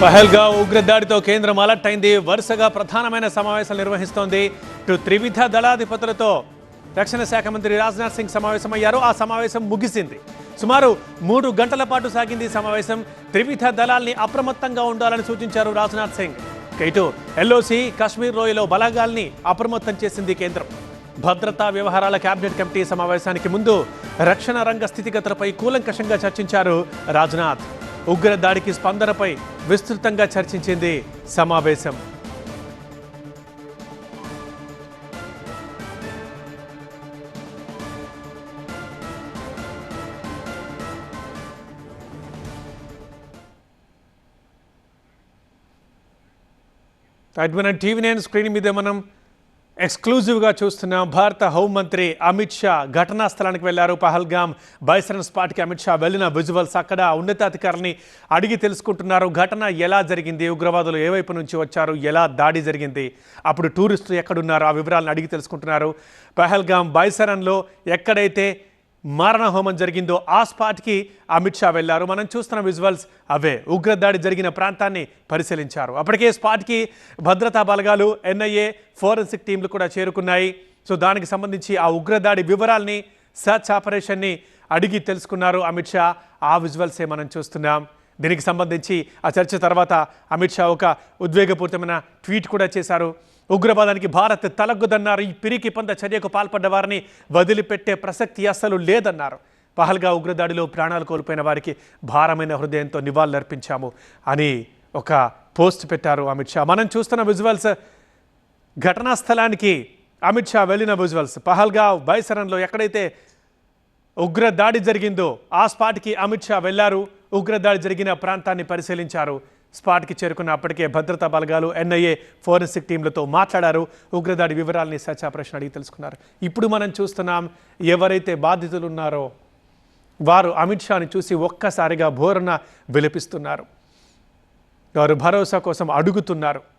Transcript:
పహల్గా ఉగ్రదాడితో కేంద్రం అలర్ట్ అయింది వరుసగా ప్రధానమైన సమావేశాలు నిర్వహిస్తోంది. ఇటు త్రివిధ దళాధిపతులతో రక్షణ శాఖ మంత్రి రాజ్నాథ్ సింగ్ సమావేశమయ్యారు. ఆ సమావేశం ముగిసింది. సుమారు మూడు గంటల పాటు సాగింది ఈ సమావేశం. త్రివిధ దళాల్ని అప్రమత్తంగా ఉండాలని సూచించారు రాజ్నాథ్ సింగ్. ఇటు ఎల్ఓసి కాశ్మీర్ లోయలో బలగాల్ని అప్రమత్తం చేసింది కేంద్రం. భద్రతా వ్యవహారాల కేబినెట్ కమిటీ సమావేశానికి ముందు రక్షణ రంగ స్థితిగతులపై కూలంకషంగా చర్చించారు రాజ్నాథ్. ఉగ్ర దాడికి స్పందనపై విస్తృతంగా చర్చించింది సమావేశం. మన టీవీ నైన్ స్క్రీన్ మీద మనం ఎక్స్క్లూజివ్గా చూస్తున్నాం భారత హోంమంత్రి అమిత్ షా ఘటనా స్థలానికి వెళ్ళారు. పహల్గామ్ బైసరన్ స్పాట్కి అమిత్ షా వెళ్ళిన విజువల్స్ అక్కడ ఉన్నతాధికారిని అడిగి తెలుసుకుంటున్నారు. ఘటన ఎలా జరిగింది? ఉగ్రవాదులు ఏ వైపు నుంచి వచ్చారు? ఎలా దాడి జరిగింది? అప్పుడు టూరిస్టులు ఎక్కడున్నారు? ఆ వివరాలను అడిగి తెలుసుకుంటున్నారు. పహల్గామ్ బైసరన్లో ఎక్కడైతే మారణ హోమం జరిగిందో ఆ స్పాట్కి అమిత్ షా వెళ్ళారు మనం చూస్తున్న విజువల్స్ అవే. ఉగ్రదాడి జరిగిన ప్రాంతాన్ని పరిశీలించారు. అప్పటికే స్పాట్కి భద్రతా బలగాలు ఎన్ఐఏ ఫోరెన్సిక్ టీంలు కూడా చేరుకున్నాయి. సో దానికి సంబంధించి ఆ ఉగ్రదాడి వివరాల్ని సర్చ్ ఆపరేషన్ని అడిగి తెలుసుకున్నారు అమిత్ షా. ఆ విజువల్సే మనం చూస్తున్నాం. దీనికి సంబంధించి ఆ చర్చ తర్వాత అమిత్ షా ఒక ఉద్వేగపూరితమైన ట్వీట్ కూడా చేశారు. ఉగ్రవాదానికి భారత్ తలగ్గుదన్నారు. ఈ పిరికి పంద చర్యకు పాల్పడ్డ వారిని వదిలిపెట్టే ప్రసక్తి అస్సలు లేదన్నారు. పహల్గా ఉగ్రదాడిలో ప్రాణాలు కోల్పోయిన వారికి భారమైన హృదయంతో నివాళులర్పించాము అని ఒక పోస్ట్ పెట్టారు అమిత్ షా. మనం చూస్తున్న విజువల్స్ ఘటనా స్థలానికి అమిత్ షా వెళ్ళిన విజువల్స్. పహల్గా బైసరన్లో ఎక్కడైతే ఉగ్ర దాడి జరిగిందో ఆ స్పాట్కి అమిత్ షా వెళ్ళారు. ఉగ్రదాడి జరిగిన ప్రాంతాన్ని పరిశీలించారు. స్పాట్కి చేరుకున్న అప్పటికే భద్రతా బలగాలు ఎన్ఐఏ ఫోరెన్సిక్ టీంలతో మాట్లాడారు. ఉగ్రదాడి వివరాల్ని సచా ప్రశ్న అడిగి తెలుసుకున్నారు. ఇప్పుడు మనం చూస్తున్నాం ఎవరైతే బాధితులు ఉన్నారో వారు అమిత్ షాని చూసి ఒక్కసారిగా బోరణ విలపిస్తున్నారు. వారు భరోసా కోసం అడుగుతున్నారు.